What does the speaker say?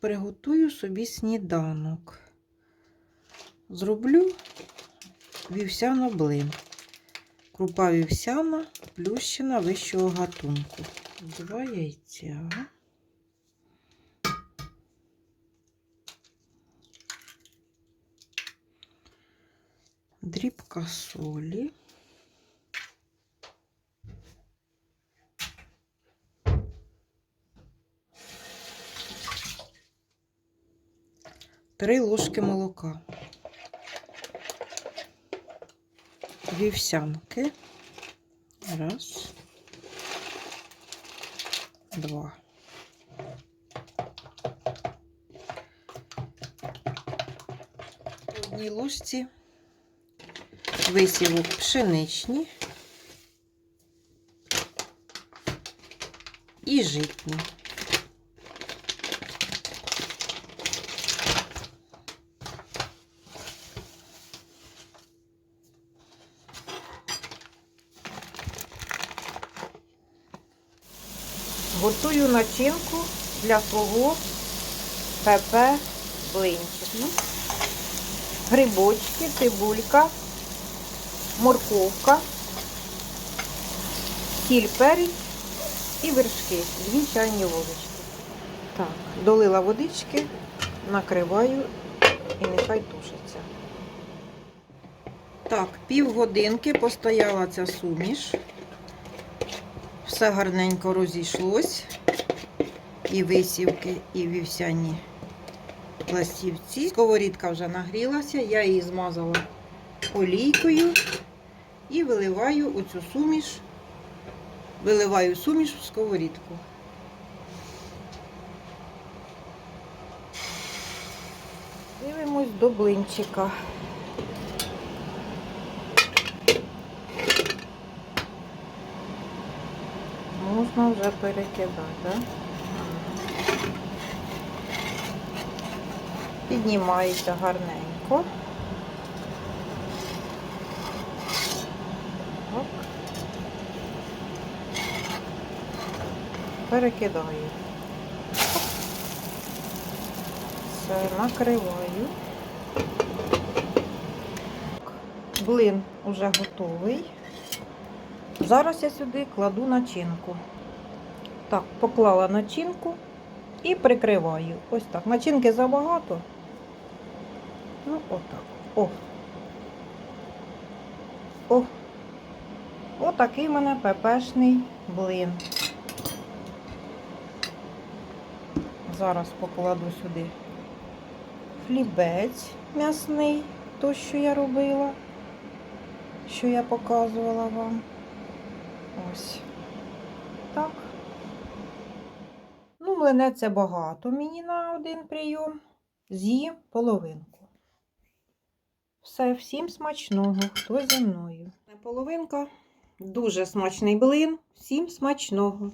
приготую собі сніданок. Зроблю вівсяно блин. Крупа вівсяна, плющина вищого гатунку. Два яйця. Дрібка солі. Три ложки молока. Вівсянки. Раз. Два. По одній ложці висівок пшеничні і житні. Готую начинку для свого ПП блинчик. Грибочки, цибулька, морковка, сіль, перець і вершки. Дві чайні ложечки. Так, долила водички, накриваю і нехай тушиться. Так, півгодинки постояла ця суміш. Все гарненько розійшлось. І висівки, і вівсяні пластівці. Сковорідка вже нагрілася, я її змазала олійкою і виливаю оцю суміш, виливаю суміш в сковорідку. Дивимось до блинчика. Можна вже перекидати? Піднімається гарненько. Так. Перекидаю. Все, накриваю. Блин уже готовий. Зараз я сюди кладу начинку. Так, поклала начинку і прикриваю. Ось так. Начинки забагато. Ну, отак. О. О. Отакий в мене пепешний блин. Зараз покладу сюди хлібець м'ясний, то, що я робила, що я показувала вам. Ось. Так. Млине це багато мені на один прийом. З'їм половинку. Все, всім смачного, хто зі мною. Половинка. Дуже смачний блин. Всім смачного.